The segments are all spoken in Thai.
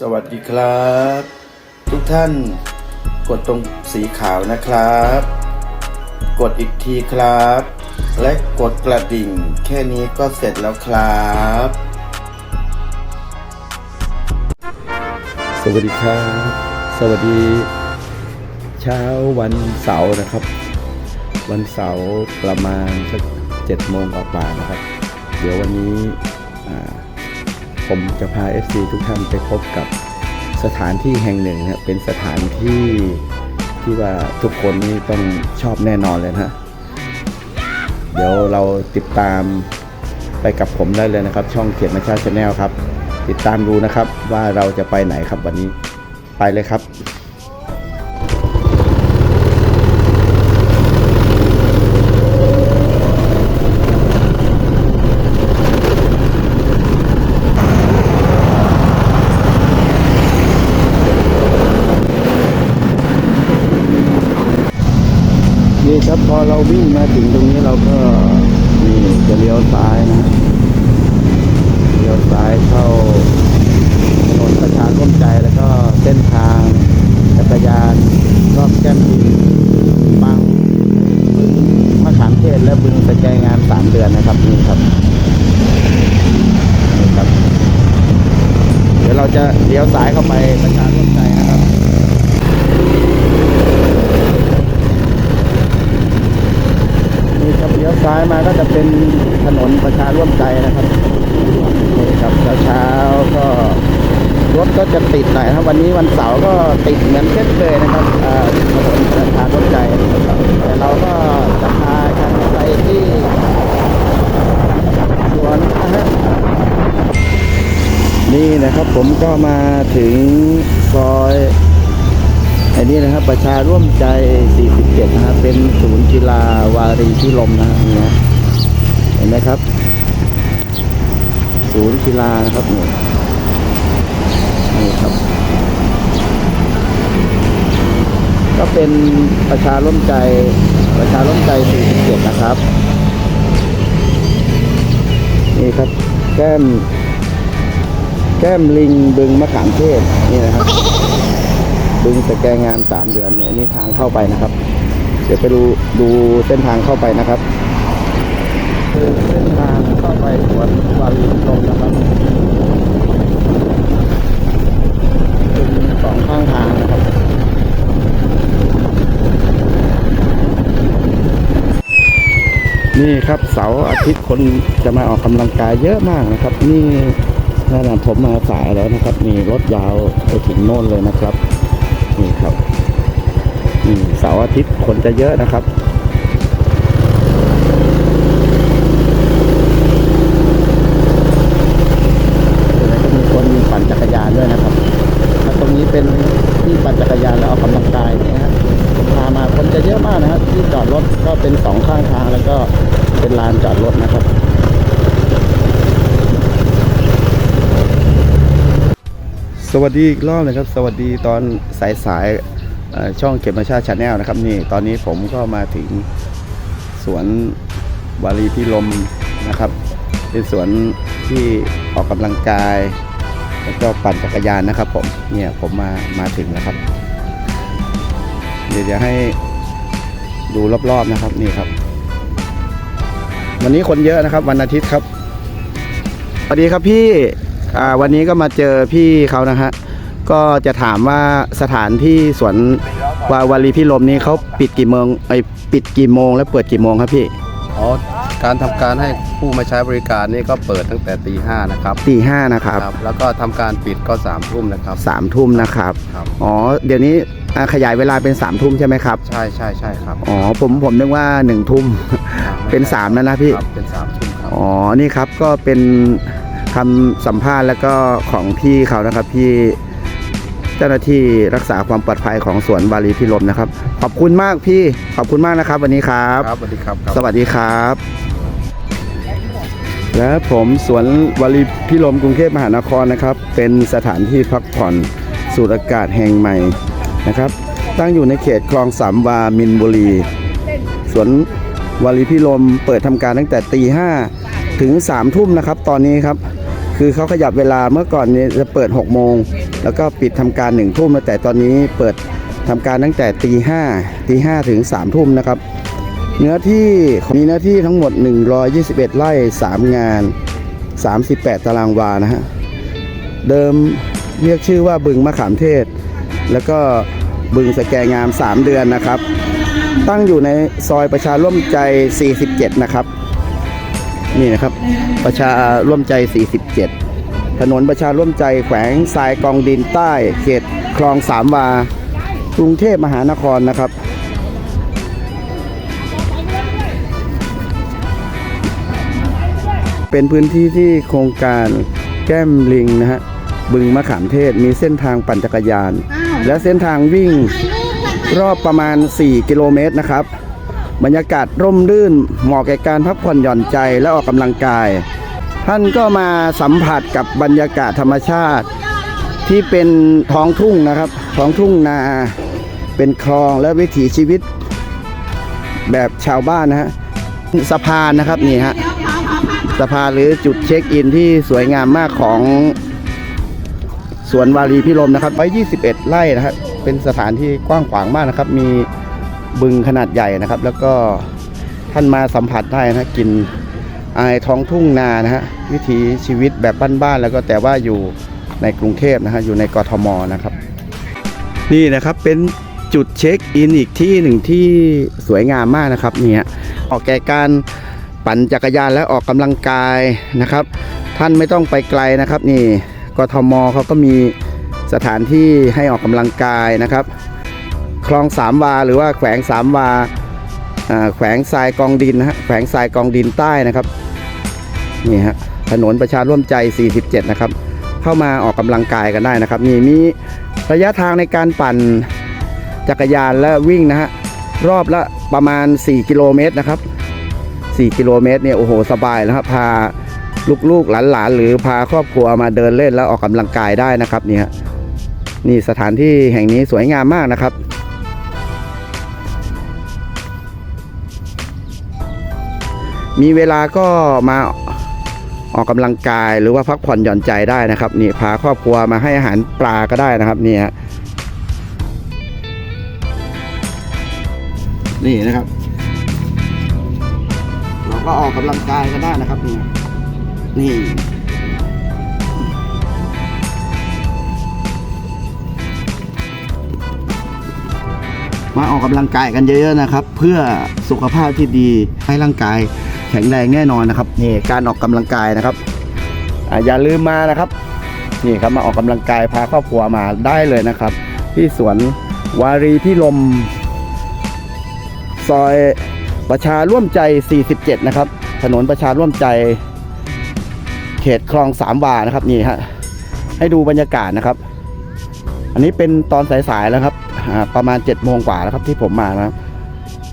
สวัสดีครับ ทุกท่านกดตรงสีขาวนะครับ กดอีกทีครับ และกดกระดิ่ง แค่นี้ก็เสร็จแล้วครับ สวัสดีครับ สวัสดี เช้าวันเสาร์นะครับ วันเสาร์ประมาณสักเจ็ดโมงกว่าๆนะครับ เดี๋ยววันนี้ ผมจะพา FC ทุกท่านไปพบกับสถานที่แห่งหนึ่งนะเป็นสถานที่ที่ว่าทุกคนนี่ต้องชอบแน่นอนเลยนะฮะเดี๋ยวเราติดตามไปกับผมได้เลยนะครับ ช่องเขียนมาชาชาแนลครับ ติดตามดูนะครับว่าเราจะไปไหนครับวันนี้ไปเลยครับ นี่ครับพอเรา วิ่งมาถึงตรงนี้เราก็นี่จะเลี้ยวซ้ายนะเลี้ยวซ้ายเข้าถนนประชาร่วมใจแล้วก็เส้นทางจักรยานรอบแก้มลิงบางบึงมะขามเทศและบึงสแกงามสามเดือนนะครับนี่ครับนี่ครับ เดี๋ยวเราจะเลี้ยวซ้ายเข้าไปประชาร่วมใจนะครับ นี่ครับเลี้ยวซ้าย มาก็จะเป็นถนนประชาร่วมใจนะครับนี่ครับเช้าๆก็รถก็จะติดหน่อยครับวันนี้วันเสาร์ก็ติดเหมือนเช่นเคยนะครับถนนประชาร่วมใจแต่เราก็จะพากันไปที่สวนนะฮะนี่นะครับผมก็มาถึงซอย อันนี้นะครับประชาร่วมใจ 47 นะครับเป็นศูนย์กีฬาวารีพิลมนะฮะนี่นะเห็นไหมครับ ศูนย์กีฬานะครับนี่นี่ครับ ก็เป็นประชาร่วมใจประชาร่วมใจ 47 นะครับ นี่ครับแก้ม แก้มลิงบึงมะขามเทศนี่นะครับ บึงสแกงามสามเดือนเนี่ยอันนี่ทางเข้าไปนะครับ เดี๋ยวไปดูดูเส้นทางเข้าไปนะครับเส้นทางเข้าไปสวนวารีลมนะครับเป็นสองข้างทางนะครับนี่ครับเสาร์อาทิตย์คนจะมาออกกำลังกายเยอะมากนะครับ นี่นั่นนะผมมาสายแล้วนะครับนี่รถยาวไปถึงโน่นเลยนะครับนี่ครับนี่ เสาร์อาทิตย์คนจะเยอะนะครับแล้วก็มีคนปั่นจักรยานด้วยนะครับตรงนี้เป็นที่ปั่นจักรยานแล้วออกกำลังกายเนี่ยฮะพามาคนจะเยอะมากนะครับที่จอดรถก็เป็นสองข้างทางแล้วก็เป็นลานจอดรถนะครับสวัสดีอีกรอบนะครับ สวัสดีตอนสายสาย ช่องเก็บมาชาชาแนลนะครับนี่ตอนนี้ผมก็มาถึงสวนวารีพิลมนะครับ เป็นสวนที่ออกกำลังกาย แล้วก็ปั่นจักรยานนะครับ ผมเนี่ยผมมามาถึงแล้วครับ เดี๋ยวจะให้ดูรอบๆนะครับนี่ครับ วันนี้คนเยอะนะครับ วันอาทิตย์ครับสวัสดีครับพี่อ่าวันนี้ก็มาเจอพี่เขานะฮะ ก็จะถามว่าสถานที่สวนวาวารีพิลมนี้เขาปิดกี่โมงไอยปิดกี่โมง และเปิดกี่โมงครับพี่อ๋อการทำการให้ผู้มาใช้บริการนี่ก็เปิดตั้งแต่ตีห้านะครับตีห้านะครับครับ แล้วก็ทำการปิดก็สามทุ่มนะครับ สามทุ่มนะครับครับ อ๋อเดี๋ยวนี้อ่าขยายเวลาเป็นสามทุ่มใช่ไหมครับใช่ใช่ใช่ครับอ๋อผมผมนึกว่าหนึ่งทุ่มครับไเป็นสามแล้วนะพี่ ครับเป็นสามทุ่มครับ อ๋อ นี่ครับก็เป็นคำสัมภาษณ์แล้วก็ของพี่เขานะครับพี่เจ้าหน้าที่รักษาความปลอดภัยของสวนบาลีพิรมนะครับ ขอบคุณมากพี่ขอบคุณมากนะครับ วันนี้ครับ ครับสวัสดีครับครับสวัสดีครับ และผมสวนวลีพิรมกรุงเทพมหานครนะครับ เป็นสถานที่พักผ่อนสูดอากาศแห่งใหม่นะครับ ตั้งอยู่ในเขตคลองสามวามินบุรีสวนวลีพิรมเปิดทำการตั้งแต่ตีห้าถึงสามทุ่มนะครับ ตอนนี้ครับ คือเขาขยับเวลาเมื่อก่อนนี้จะเปิด 6 โมง แล้วก็ปิดทำการ 1 ทุ่มแต่ตอนนี้เปิดทำการตั้งแต่ตีห้าตีห้าถึง3ทุ่มนะครับ เนื้อที่มีเนื้อที่ทั้งหมด 121 ไร่ 3 งาน 38 ตารางวานะฮะ เดิมเรียกชื่อว่าบึงมะขามเทศ แล้วก็บึงสแกงาม 3 เดือนนะครับ ตั้งอยู่ในซอยประชาร่วมใจ 47 นะครับ นี่นะครับ ประชาร่วมใจ 47 ถนนประชาร่วมใจแขวงทรายกองดินใต้ เขตคลองสามวากรุงเทพมหานครนะครับ เป็นพื้นที่ที่โครงการแก้มลิงนะฮะบึงมะขามเทศมีเส้นทางปั่นจักรยาน และเส้นทางวิ่งรอบประมาณ 4 กิโลเมตรนะครับ บรรยากาศร่มรื่นเหมาะแก่การพักผ่อนหย่อนใจและออกกำลังกาย ท่านก็มาสัมผัสกับบรรยากาศธรรมชาติ ที่เป็นท้องทุ่งนะครับ ท้องทุ่งนาเป็นคลองและวิถีชีวิต แบบชาวบ้านนะฮะสะพานนะครับนี่ฮะสะพานหรือจุดเช็คอินที่สวยงามมากของสวนวารีพิรมนะครับไว้21 ไร่นะฮะเป็นสถานที่กว้างขวางมากนะครับ มี บึงขนาดใหญ่นะครับ แล้วก็ท่านมาสัมผัสได้นะกินอายท้องทุ่งนานะฮะวิถีชีวิตแบบบ้านๆแล้วก็แต่ว่าอยู่ในกรุงเทพนะฮะอยู่ในกทมนะครับ นี่นะครับเป็นจุดเช็คอินอีกที่หนึ่งที่สวยงามมากนะครับเนี่ยออกแก่การปั่นจักรยานและออกกำลังกายนะครับ ท่านไม่ต้องไปไกลนะครับ นี่กทมเขาก็มีสถานที่ให้ออกกำลังกายนะครับ คลองสามวาหรือว่าแขวงสามวาแขวงทรายกองดินนะฮะแขวงทรายกองดินใต้นะครับนี่ฮะถนนประชาร่วมใจ 47 นะครับ เข้ามาออกกำลังกายกันได้นะครับนี่มีระยะทางในการปั่นจักรยานและวิ่งนะฮะรอบละประมาณ 4 กิโลเมตรนะครับ 4 กิโลเมตรเนี่ยโอ้โหสบายนะครับพาลูกๆหลานๆ หรือพาครอบครัวมาเดินเล่นแล้วออกกำลังกายได้นะครับนี่ยนี่สถานที่แห่งนี้สวยงามมากนะครับ มีเวลาก็มาออกกำลังกายหรือว่าพักผ่อนหย่อนใจได้นะครับ นี่พาครอบครัวมาให้อาหารปลาก็ได้นะครับนี่ยนี่นะครับ เราก็ออกกำลังกายกันได้นะครับนี่นี่มาออกกำลังกายกันเยอะๆนะครับ เพื่อสุขภาพที่ดีให้ร่างกาย แข็งแรงแน่นอนนะครับนี่การออกกำลังกายนะครับออย่าลืมมานะครับนี่ครับมาออกกำลังกายพาครอบครัวมาได้เลยนะครับ ที่สวนวารีพิลม ซอยประชาร่วมใจ 47 นะครับ ถนนประชาร่วมใจ เขตคลองสามวานะครับนี่ฮะให้ดูบรรยากาศนะครับ อันนี้เป็นตอนสายๆแล้วครับประมาณ7จ็ดโมงกว่าแล้วครับที่ผมมานะครับ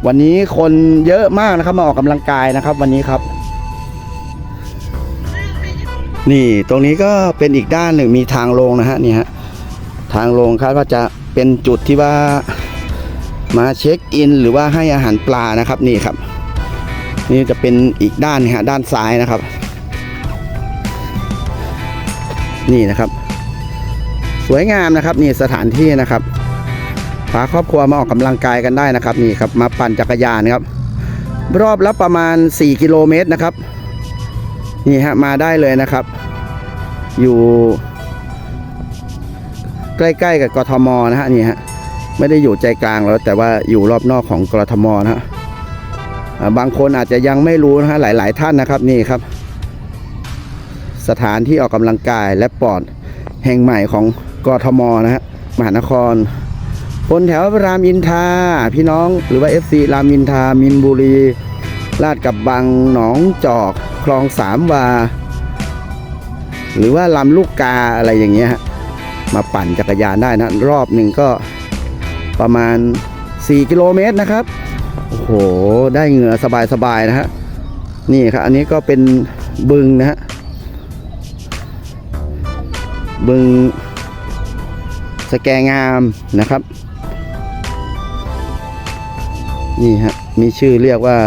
วันนี้คนเยอะมากนะครับมาออกกำลังกายนะครับ วันนี้ครับ นี่ตรงนี้ก็เป็นอีกด้านหนึ่งมีทางลงนะฮะนี่ฮะทางลงคาดว่าจะเป็นจุดที่ว่ามาเช็คอิน หรือว่าให้อาหารปลานะครับนี่ครับ นี่จะเป็นอีกด้านนะฮะด้านซ้ายนะครับ นี่นะครับ สวยงามนะครับ นี่สถานที่นะครับ พาครอบครัวมาออกกำลังกายกันได้นะครับนี่ครับมาปั่นจักรยานครับ รอบละประมาณ 4 กิโลเมตรนะครับ นี่ฮะมาได้เลยนะครับ อยู่ ใกล้ๆกับกทมนะฮะนี่ฮะไม่ได้อยู่ใจกลางแล้วแต่ว่าอยู่รอบนอกของกรทมนะฮะบางคนอาจจะยังไม่รู้นะฮะหลาย ๆ ท่านนะครับนี่ครับ สถานที่ออกกำลังกายและปอดแห่งใหม่ของกรทมนะฮะมหานคร บนแถวรามอินทราพี่น้องหรือว่า FC รามอินทรามินบุรี ลาดกับบังหนองจอก คลองสามวา หรือว่าลำลูกกาอะไรอย่างเงี้ยมาปั่นจักรยานได้นะ รอบหนึ่งก็ประมาณ 4 กิโลเมตรนะครับ โอ้โห ได้เหงื่อสบายๆนะฮะ นี่ครับ อันนี้ก็เป็นบึงนะฮะ บึงสแกงามนะครับ นี่ฮะมีชื่อเรียกว่า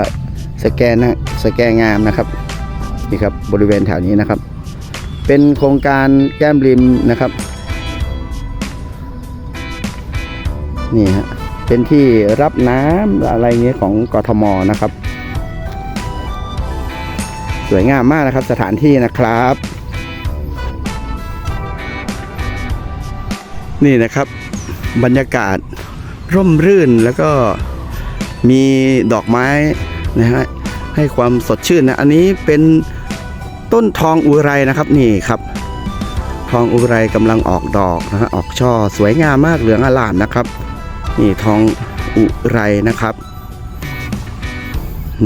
สแกนะสแกนงามนะครับนี่ครับบริเวณแถวนี้นะครับเป็นเป็นโครงการแก้มริมนะครับนี่ฮะเป็นที่รับน้ำอะไรเงี้ยของกทมนะครับ สวยงามมากนะครับสถานที่นะครับ นี่นะครับบรรยากาศร่มรื่นแล้วก็ มีดอกไม้นะฮะให้ความสดชื่นนะอันนี้เป็นต้นทองอุไรนะครับนี่ครับ ทองอุไรกำลังออกดอกนะฮะออกช่อสวยงามมากเหลืองอลามนะครับ นี่ทองอุไรนะครับ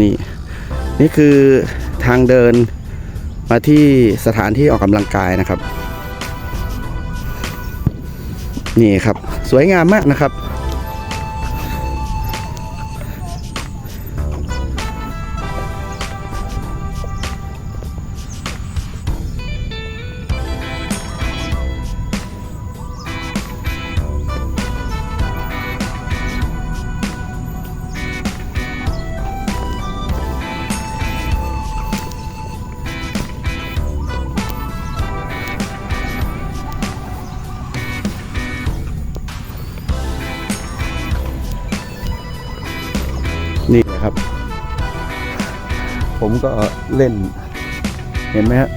นี่นี่คือทางเดินมาที่สถานที่ออกกำลังกายนะครับ นี่ครับสวยงามมากนะครับ นี่นะครับ ผมก็เล่น เห็นไหมฮะ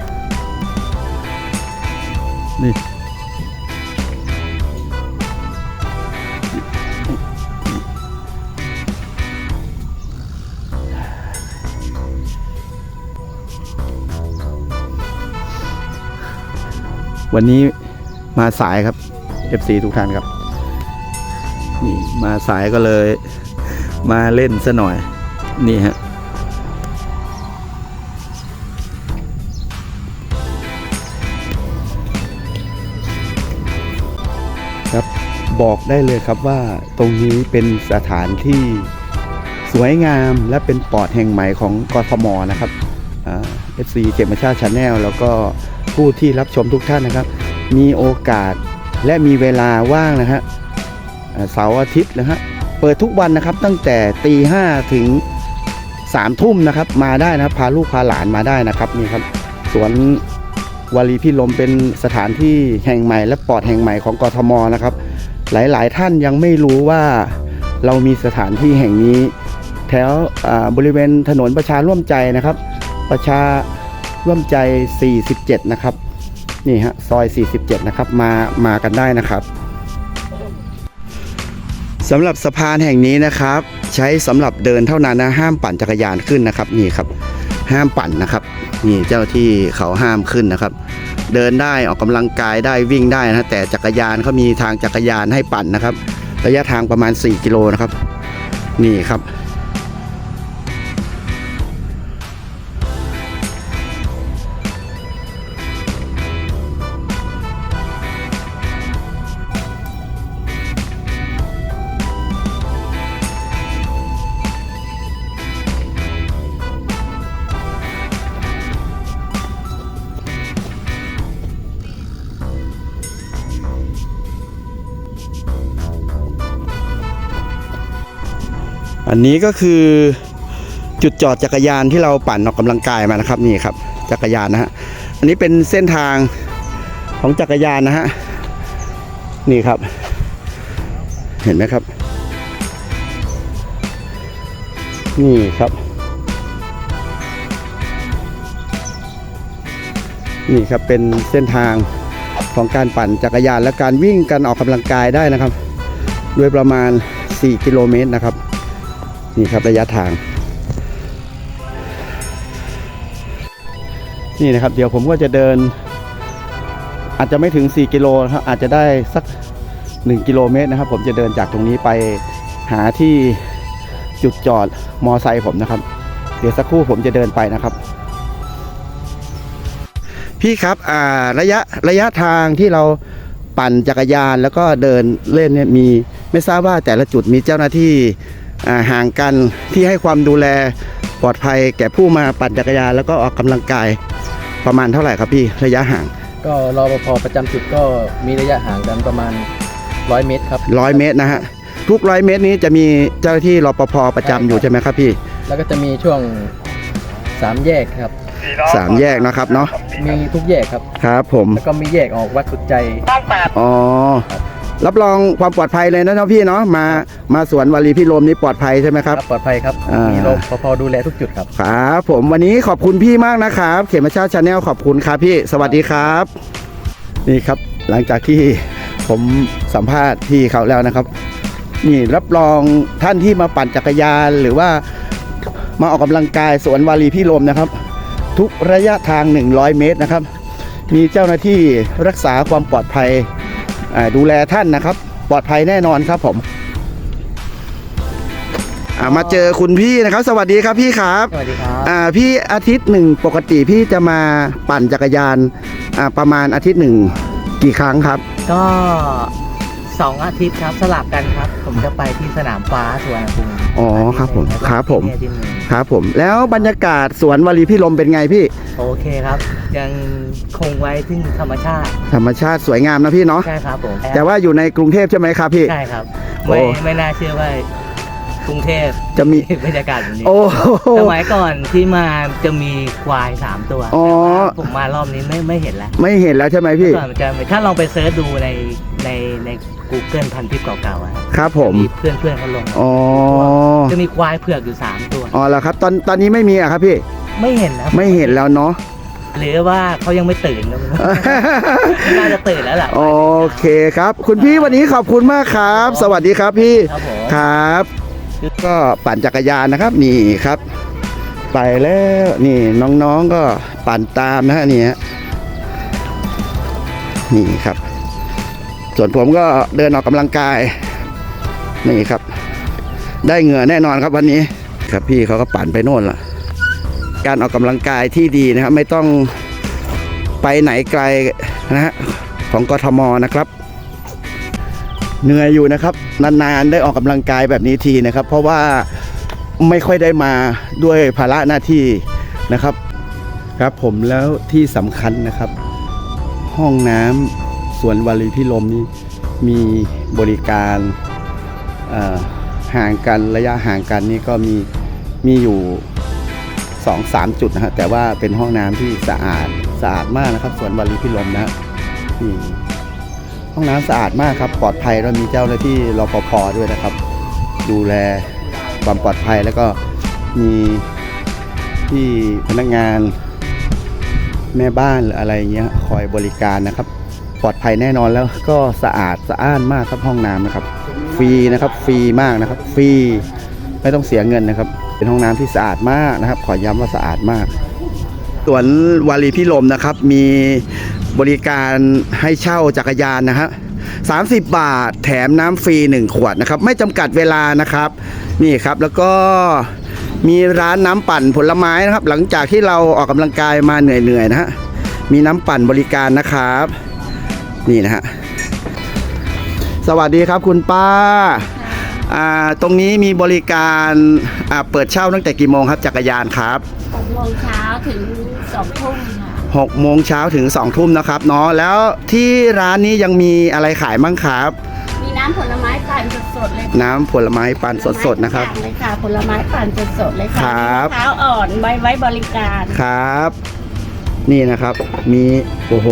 นี่ วันนี้มาสายครับ FC ทุกท่านครับ นี่มาสายก็เลย มาเล่นซะหน่อย นี่ฮะครับบอกได้เลยครับว่าตรงนี้เป็นสถานที่สวยงามและเป็นปอดแห่งใหม่ของกทมนะครับเอฟซีเก็บมาชาชาแนลแล้วก็ผู้ที่รับชมทุกท่านนะครับ มีโอกาสและมีเวลาว่างนะฮะเสาร์อาทิตย์นะฮะ เปิดทุกวันนะครับตั้งแต่ตีห้าถึงสามทุ่มนะครับ มาได้นะครับพาลูกพาหลานมาได้นะครับนี่ครับสวนวารีพิลมเป็นสถานที่แห่งใหม่และปอดแห่งใหม่ของกทมนะครับ หลายๆ ท่านยังไม่รู้ว่าเรามีสถานที่แห่งนี้แถวบริเวณถนนประชาร่วมใจนะครับ ประชาร่วมใจ 47 นะครับ นี่ฮะซอย 47 นะครับ มามากันได้นะครับ สำหรับสะพานแห่งนี้นะครับ ใช้สำหรับเดินเท่านั้นนะห้ามปั่นจักรยานขึ้นนะครับนี่ครับ ห้ามปั่นนะครับ นี่เจ้าที่เขาห้ามขึ้นนะครับ เดินได้ออกกำลังกายได้วิ่งได้นะแต่จักรยานเขามีทางจักรยานให้ปั่นนะครับ ระยะทางประมาณ 4 กิโลนะครับ นี่ครับ อันนี้ก็คือจุดจอดจักรยานที่เราปั่นออกกำลังกายมานะครับนี่ครับ จักรยานนะฮะอันนี้เป็นเส้นทางของจักรยานนะฮะนี่ครับ เห็นไหมครับ นี่ครับ นี่ครับเป็นเส้นทางของการปั่นจักรยานและการวิ่งกันออกกำลังกายได้นะครับ โดยประมาณ 4 กิโลเมตรนะครับ นี่ครับระยะทาง นี่นะครับ เดี๋ยวผมก็จะเดิน อาจจะไม่ถึง 4 กิโลนะครับ อาจจะได้สัก 1 กิโลเมตรนะครับ ผมจะเดินจากตรงนี้ไปหาที่จุดจอดมอไซค์ผมนะครับ เดี๋ยวสักครู่ผมจะเดินไปนะครับ พี่ครับอ่าระยะระยะทางที่เราปั่นจักรยานแล้วก็เดินเล่นเนี่ยมีไม่ทราบว่าแต่ละจุดมีเจ้าหน้าที่ ห่างกันที่ให้ความดูแลปลอดภัยแก่ผู้มาปั่นจักรยานแล้วก็ออกกำลังกายประมาณเท่าไหร่ครับพี่ระยะห่าง ก็รอปภประจำจุดก็มีระยะห่างกันประมาณ 100 เมตรครับร้อยเมตรนะฮะทุกร้อยเมตรนี้จะมีเจ้าหน้าที่รปภประจำอยู่ใช่ไหมครับพี่ แล้วก็จะมีช่วง3แยกครับสามแยกนะครับเนาะมีทุกแยกครับครับผมแล้วก็มีแยกออกวัดสุดใจอ๋อ รับรองความปลอดภัยเลยนะเนาะพี่เนาะมามาสวนวารีพิรมนี่ปลอดภัยใช่ไหมครับ ปลอดภัยครับ อ่ามี มีรปภดูแลทุกจุดครับ ครับผมวันนี้ขอบคุณพี่มากนะครับ เขมชาติชาแนลขอบคุณครับพี่ สวัสดีครับ นี่ครับหลังจากที่ผมสัมภาษณ์พี่เขาแล้วนะครับ นี่รับรองท่านที่มาปั่นจักรยานหรือว่ามาออกกำลังกายสวนวารีพิรมนะครับ ทุกระยะทาง 100 เมตรนะครับ มีเจ้าหน้าที่รักษาความปลอดภัยอ่า ดูแลท่านนะครับ ปลอดภัยแน่นอนครับผมอ่ามาเจอคุณพี่นะครับ สวัสดีครับพี่ครับสวัสดีครับอ่าพี่อาทิตย์หนึ่งปกติพี่จะมาปั่นจักรยานอ่าประมาณอาทิตย์หนึ่งกี่ครั้งครับ ก็สองอาทิตย์ครับสลับกันครับ ผมจะไปที่สนามฟ้าสวนภูมิอ๋อครับผมแล้วก็ครับผม ที่นี่อาทิตย์หนึ่งครับผม แล้วบรรยากาศสวนวลีพิรมเป็นไงพี่ โอเคครับ ยังคงไว้ซึ่งธรรมชาติ ธรรมชาติสวยงามนะพี่เนาะใช่ครับผมแต่ว่าอยู่ในกรุงเทพใช่ไหมครับพี่ ใช่ครับโอ้ไม่ไม่น่าเชื่อว่า กรุงเทพจะมีบรรยากาศแบบนี้โอ้โห สมัยก่อนที่มาจะมีควายสามตัวอ๋อ แต่ว่าผมมารอบนี้ไม่ไม่เห็นแล้วไม่เห็นแล้วใช่ไหมพี่ ก่อนมันจะถ้าลองไปเซิร์ชดูในในใน Google พันทิปเก่าๆอะครับครับผม มีเพื่อนเพื่อนๆเขาลงอ๋อ จะมีควายเผือกอยู่สามตัว อ๋อแล้วครับ ตอนตอนนี้ไม่มีอะครับพี่ ไม่เห็นนะไม่เห็นแล้วเนาะ หรือว่าเขายังไม่ตื่นก็ไม่รู้ น่าจะตื่นแล้วล่ะโอเคครับ คุณพี่วันนี้ขอบคุณมากครับ สวัสดีครับพี่ ครับผม ครับ ก็ปั่นจักรยานนะครับนี่ครับ ไปแล้วนี่น้องๆก็ปั่นตามนะฮะนี่ฮะนี่ครับ ส่วนผมก็เดินออกกำลังกาย นี่ครับ ได้เหงื่อแน่นอนครับวันนี้ ครับพี่เขาก็ปั่นไปโน่นละการออกกำลังกายที่ดีนะครับ ไม่ต้องไปไหนไกลนะฮะของกทมนะครับ เหนื่อยอยู่นะครับ นานๆได้ออกกำลังกายแบบนี้ทีนะครับ เพราะว่าไม่ค่อยได้มาด้วยภาระหน้าที่นะครับ ครับผมแล้วที่สำคัญนะครับ ห้องน้ำสวนวารีพิรมนี้มีบริการห่างกันระยะห่างกันนี่ก็มีมีอยู่สองสามจุดนะฮะแต่ว่าเป็นห้องน้ำที่สะอาดสะอาดมากนะครับสวนวารีพิรมนะนี่ ห้องน้ำสะอาดมากครับ ปลอดภัยแล้วมีเจ้าหน้าที่รปภด้วยนะครับ ดูแลความปลอดภัยแล้วก็มีที่พนักงานแม่บ้านหรืออะไรเงี้ยคอยบริการนะครับ ปลอดภัยแน่นอนแล้วก็สะอาดสะอ้านมากครับห้องน้ำนะครับ ฟรีนะครับฟรีมากนะครับ ฟรีไม่ต้องเสียเงินนะครับ เป็นห้องน้ำที่สะอาดมากนะครับ ขอย้ำว่าสะอาดมากสวนวารีพิรมนะครับ มี บริการให้เช่าจักรยานนะฮะ30 บาทแถมน้ำฟรี 1 ขวดนะครับ ไม่จำกัดเวลานะครับ นี่ครับแล้วก็มีร้านน้ำปั่นผลไม้นะครับ หลังจากที่เราออกกำลังกายมาเหนื่อยๆนะฮะมีน้ำปั่นบริการนะครับ นี่นะฮะสวัสดีครับคุณป้าตรงนี้มีบริการเปิดเช่าตั้งแต่กี่โมงครับจักรยานครับหกโมงเช้าถึงสองทุ่มค่ะ หกโมงเช้าถึง2ทุ่มนะครับเนาะแล้วที่ร้านนี้ยังมีอะไรขายบ้างครับ มีน้ำผลไม้ปั่นสดๆเลยค่ะน้ำผลไม้ปั่นสดๆนะครับ ผลไม้ทุกอย่างเลยค่ะผลไม้ปั่นสดๆเลยค่ะครับมะพร้าวอ่อนไว้ไว้บริการครับ นี่นะครับมีโอ้โห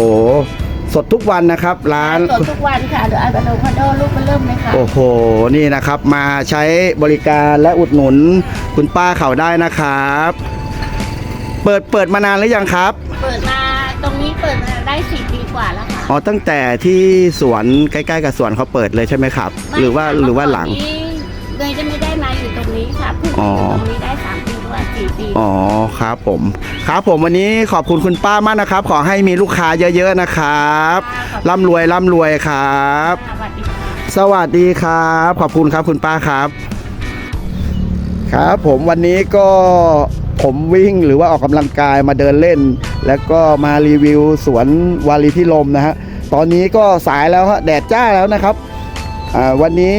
สดทุกวันนะครับ ร้าน สดทุกวันค่ะเดี๋ยวอะโวคาโดคาโดลูกมันเริ่มเลยค่ะ โอ้โห นี่นะครับมาใช้บริการและอุดหนุนคุณป้าเขาได้นะครับ เปิดเปิดมานานหรือยังครับ กว่าแล้วค่ะอ๋อตั้งแต่ที่สวนใกล้ ๆ กับสวนเขาเปิดเลยใช่ไหมครับ หรือว่าไม่ค่ะหรือว่าหลังเมื่อก่อนนี้เลยจะไม่ได้มาอยู่ตรงนี้ค่ะเพิ่งอ๋มาออยู่ตรงนี้ได้สามปีกว่าสี่ปีอ๋อครับผม ครับผมวันนี้ขอบคุณคุณป้ามากนะครับ ขอให้มีลูกค้าเยอะๆนะครับร่ำรวยร่ำรวยครับ สวัสดีค่ะ สวัสดีครับ ขอบคุณครับคุณป้าครับ ครับผมวันนี้ก็ ผมวิ่งหรือว่าออกกำลังกายมาเดินเล่น แล้วก็มารีวิวสวนวารีพิรมนะฮะตอนนี้ก็สายแล้วฮะแดดจ้าแล้วนะครับวันนี้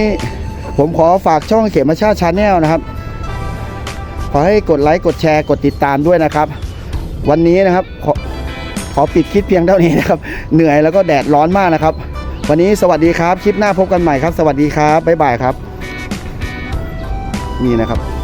ผมขอฝากช่องเขมชาติชาแนลนะครับ ขอให้กดไลค์กดแชร์กดติดตามด้วยนะครับ วันนี้นะครับขอขอปิดคลิปเพียงเท่านี้นะครับ เหนื่อยแล้วก็แดดร้อนมากนะครับ วันนี้สวัสดีครับ คลิปหน้าพบกันใหม่ครับ สวัสดีครับบ๊ายบายครับ นี่นะครับ